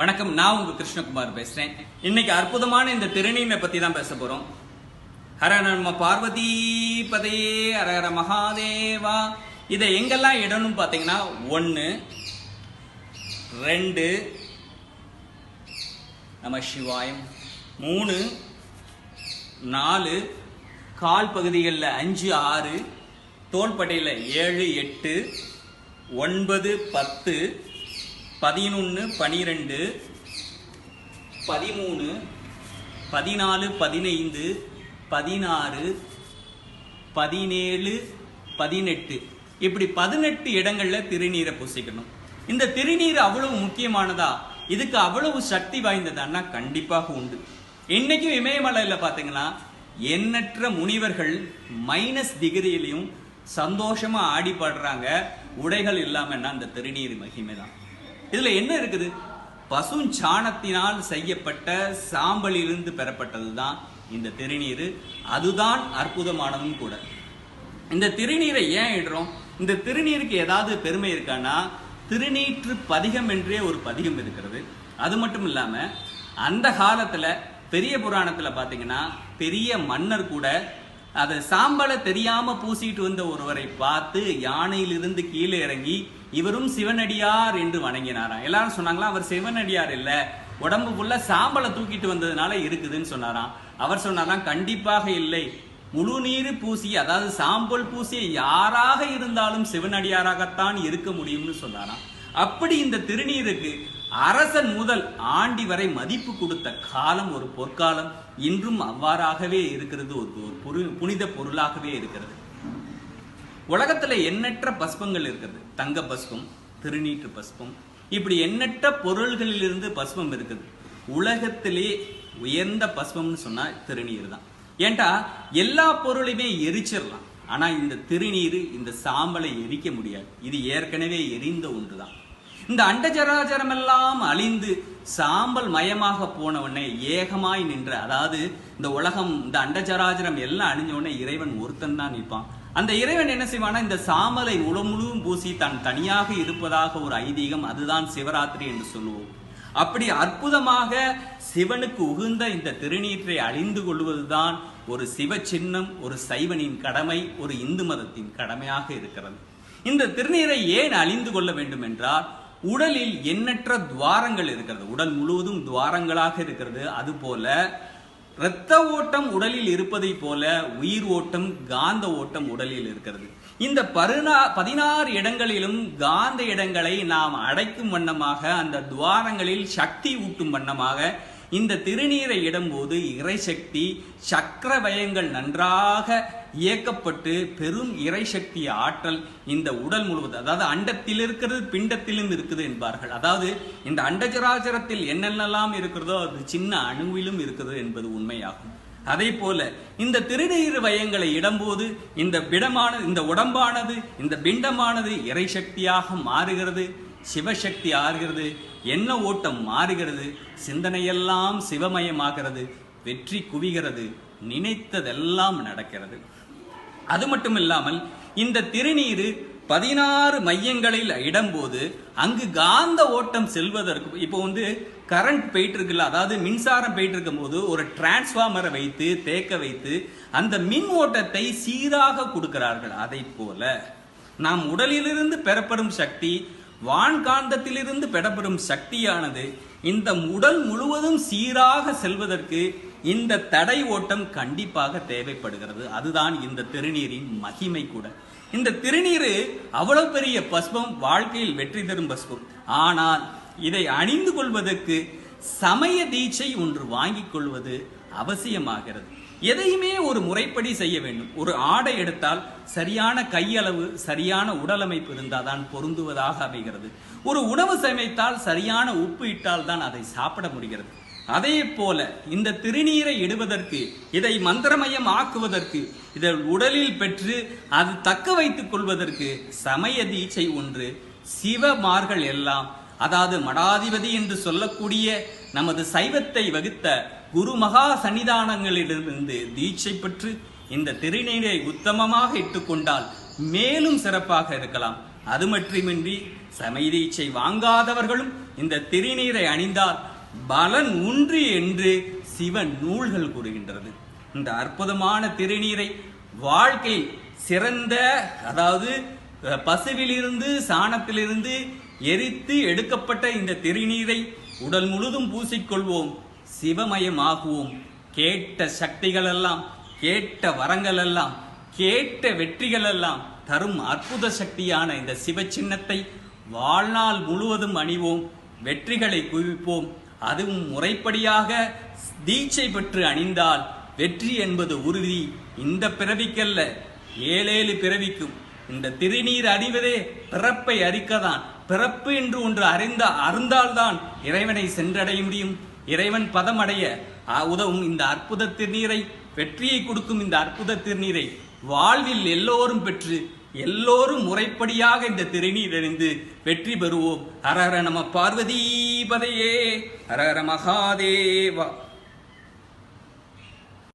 வணக்கம் நான் உங்க கிருஷ்ணகுமார் பேசுறேன். இன்னைக்கு அற்புதமான இந்த திருநீமை பத்தி தான் பேச போறோம். ஹர நம்ம பார்வதி பதே ஹர மகாதேவா. இதை எங்கெல்லாம் இடணும் பாத்தீங்கன்னா ஒன்னு ரெண்டு நம சிவாயம். மூணு நாலு கால் பகுதிகளில் அஞ்சு ஆறு தோள்பட்டையில் ஏழு எட்டு ஒன்பது பத்து பதினொன்று பனிரெண்டு பதிமூணு பதினாலு பதினைந்து பதினாறு பதினேழு பதினெட்டு. இப்படி பதினெட்டு இடங்களில் திருநீரை பூசிக்கணும். இந்த திருநீர் அவ்வளவு முக்கியமானதா? இதுக்கு அவ்வளவு சக்தி வாய்ந்ததான்னா கண்டிப்பாக உண்டு. இன்னைக்கும் இமயமலையில் பார்த்தீங்கன்னா எண்ணற்ற முனிவர்கள் மைனஸ் டிகிரியிலையும் சந்தோஷமாக ஆடி பாடுறாங்க. உடைகள் இல்லாமன்னா அந்த திருநீர் மகிமை தான் இதுல என்ன இருக்குது? பசும் சாணத்தினால் செய்யப்பட்ட சாம்பலிலிருந்து பெறப்பட்டதுதான் இந்த திருநீர். அதுதான் அற்புதமானதும் கூட. இந்த திருநீரை ஏன் இடுறோம்? இந்த திருநீருக்கு ஏதாவது பெருமை இருக்கான்னா திருநீற்று பதிகம் என்றே ஒரு பதிகம் இருக்கிறது. அது மட்டும் இல்லாம அந்த காலத்துல பெரிய புராணத்துல பாத்தீங்கன்னா பெரிய மன்னர் கூட அதை சாம்பலை தெரியாம பூசிட்டு வந்த ஒருவரை பார்த்து யானையிலிருந்து கீழே இறங்கி இவரும் சிவனடியார் என்று வணங்கினாராம் எல்லாரும் சொன்னாங்களா அவர் சிவனடியார் இல்ல. உடம்பு ஃபுல்லா சாம்பலை தூக்கிட்டு வந்ததுனால இருக்குதுன்னு சொன்னாராம் அவர் சொன்னாராம் கண்டிப்பாக இல்லை. முழு நீர் பூசி அதாவது சாம்பல் பூசிய யாராக இருந்தாலும் சிவனடியாராகத்தான் இருக்க முடியும்னு சொன்னாராம். அப்படி இந்த திருநீருக்கு அரசன் முதல் ஆண்டி வரை மதிப்பு கொடுத்த காலம் ஒரு பொற்காலம். இன்றும் அவ்வாறாகவே இருக்கிறது ஒரு புனித பொருளாகவே இருக்கிறது. உலகத்துல எண்ணற்ற பஸ்பங்கள் இருக்குது. தங்க பஸ்பம் திருநீற்று பஸ்பம். இப்படி எண்ணற்ற பொருள்களிலிருந்து பஸ்பம் இருக்குது. உலகத்திலே உயர்ந்த பஸ்பம்னு சொன்னா திருநீர் தான். ஏன்டா? எல்லா பொருளையுமே எரிச்சிடலாம். ஆனா இந்த திருநீர் இந்த சாம்பலை எரிக்க முடியாது. இது ஏற்கனவே எரிந்த ஒன்று தான் இந்த அண்டஜராஜரம் எல்லாம் அழிந்து சாம்பல் மயமாக போன ஏகமாய் நின்ற அதாவது இந்த உலகம் இந்த அண்டஜராஜரம் எல்லாம் அழிஞ்ச உடனே இறைவன் ஒருத்தன் தான் நிற்பான். அந்த இறைவன் என்ன செய்வானா இந்த சாமலை முழு முழுவும் பூசி தான் தனியாக இருப்பதாக ஒரு ஐதீகம் அதுதான் சிவராத்திரி என்று சொல்லுவோம். அப்படி அற்புதமாக சிவனுக்கு உகுந்த இந்த திருநீற்றை அழிந்து கொள்வதுதான் ஒரு சிவ சின்னம் ஒரு சைவனின் கடமை ஒரு இந்து மதத்தின் கடமையாக இருக்கிறது. இந்த திருநீரை ஏன் அழிந்து கொள்ள வேண்டும் என்றால் உடலில் எண்ணற்ற துவாரங்கள் இருக்கிறது. உடல் முழுவதும் துவாரங்களாக இருக்கிறது. அதுபோல இரத்த ஓட்டம் உடலில் இருப்பதை போல உயிர் ஓட்டம் காந்த ஓட்டம் உடலில் இருக்கிறது. இந்த பருனா பதினாறு இடங்களிலும் காந்த இடங்களை நாம் அடைக்கும் வண்ணமாக அந்த துவாரங்களில் சக்தி ஊட்டும் வண்ணமாக இந்த திருநீரை இடும்போது இறைசக்தி சக்கரவயங்கள் நன்றாக இயக்கப்பட்டு பெரும் இறைசக்தி ஆற்றல் இந்த உடல் முழுவதும் அதாவது அண்டத்தில் இருக்கிறது பிண்டத்திலும் இருக்குது என்பார்கள். அதாவது இந்த அண்டஜராஜரத்தில் என்னென்னலாம் இருக்கிறதோ அது சின்ன அணுவிலும் இருக்குது என்பது உண்மையாகும். அதே போல இந்த திருநீர் வயங்களை இடம்போது இந்த பிடமானது இந்த உடம்பானது இந்த பிண்டமானது இறைசக்தியாக மாறுகிறது. சிவசக்தி ஆறுகிறது என்ன ஓட்டம் மாறுகிறது சிந்தனையெல்லாம் சிவமயமாகிறது வெற்றி குவிகிறது நினைத்ததெல்லாம் நடக்கிறது. அது மட்டும் இல்லாமல் இந்த திருநீரு பதினாறு மையங்களில் இடம்போது அங்கு காந்த ஓட்டம் செல்வதற்கு இப்போ வந்து கரண்ட் போயிட்டு இருக்குல்ல அதாவது மின்சாரம் போயிட்டு இருக்கும் போது ஒரு டிரான்ஸ்ஃபார்மரை வைத்து தேக்க வைத்து அந்த மின் ஓட்டத்தை சீராக கொடுக்கிறார்கள். அதை போல நாம் உடலிலிருந்து பெறப்படும் சக்தி வான்காந்தத்திலிருந்து பெறப்பெறும் சக்தியானது இந்த உடல் முழுவதும் சீராக செல்வதற்கு இந்த தடை ஓட்டம் கண்டிப்பாக தேவைப்படுகிறது. அதுதான் இந்த திருநீரின் மகிமை கூட. இந்த திருநீர் அவ்வளவு பெரிய பஸ்பம் வாழ்க்கையில் வெற்றி தரும் பஸ்பம் ஆனால் இதை அணிந்து கொள்வதற்கு சமய தீட்சை ஒன்று வாங்கிக் கொள்வது அவசியமாகிறது. எதையுமே ஒரு முறைப்படி செய்ய வேண்டும். ஒரு ஆடை எடுத்தால் சரியான கையளவு சரியான உடலமைப்பு இருந்தால் தான் பொருந்துவதாக அமைகிறது. ஒரு உணவு சமைத்தால் சரியான உப்பு இட்டால் தான் அதை சாப்பிட முடிகிறது. அதே போல இந்த திருநீரை இடுவதற்கு இதை மந்திரமயம் ஆக்குவதற்கு இதை உடலில் பெற்று அது தக்க வைத்துக் கொள்வதற்கு சமய தீட்சை ஒன்று சிவமார்கள் எல்லாம் அதாவது மடாதிபதி என்று சொல்லக்கூடிய நமது சைவத்தை வகுத்த குரு மகா சன்னிதானங்களிலிருந்து தீட்சை பெற்று இந்த திருநீரை உத்தமமாக இட்டுக்கொண்டால் மேலும் சிறப்பாக இருக்கலாம். அது மட்டுமின்றி சமைதீச்சை வாங்காதவர்களும் இந்த திருநீரை அணிந்தால் பலன் உண்டு என்று சிவ நூல்கள் கூறுகின்றது. இந்த அற்புதமான திருநீரை வாழ்க்கை சிறந்த அதாவது பசுவிலிருந்து சாணத்திலிருந்து எரித்து எடுக்கப்பட்ட இந்த திருநீரை உடல் முழுதும் பூசிக்கொள்வோம் சிவமயமாகுவோம். கேட்ட சக்திகளெல்லாம் கேட்ட வரங்களெல்லாம் கேட்ட வெற்றிகளெல்லாம் தரும் அற்புத சக்தியான இந்த சிவ சின்னத்தை வாழ்நாள் முழுவதும் அணிவோம் வெற்றிகளை குவிப்போம். அதுவும் முறைப்படியாக தீட்சை பெற்று அணிந்தால் வெற்றி என்பது உறுதி. இந்த பிறவிக்கல்ல ஏழேழு பிறவிக்கும் இந்த திருநீர் அறிவதே பிறப்பை அறிக்கதான் பிறப்பு என்று ஒன்று அறிந்த அருந்தால்தான் இறைவனை சென்றடைய முடியும். இறைவன் பதமடைய அடைய உதவும் இந்த அற்புத திருநீரை வெற்றியை கொடுக்கும் இந்த அற்புத திருநீரை வாழ்வில் எல்லோரும் பெற்று எல்லோரும் முறைப்படியாக இந்த திருநீர் அறிந்து வெற்றி பெறுவோம். ஹரஹர நம பார்வதி பதையே ஹரஹர மகாதேவா.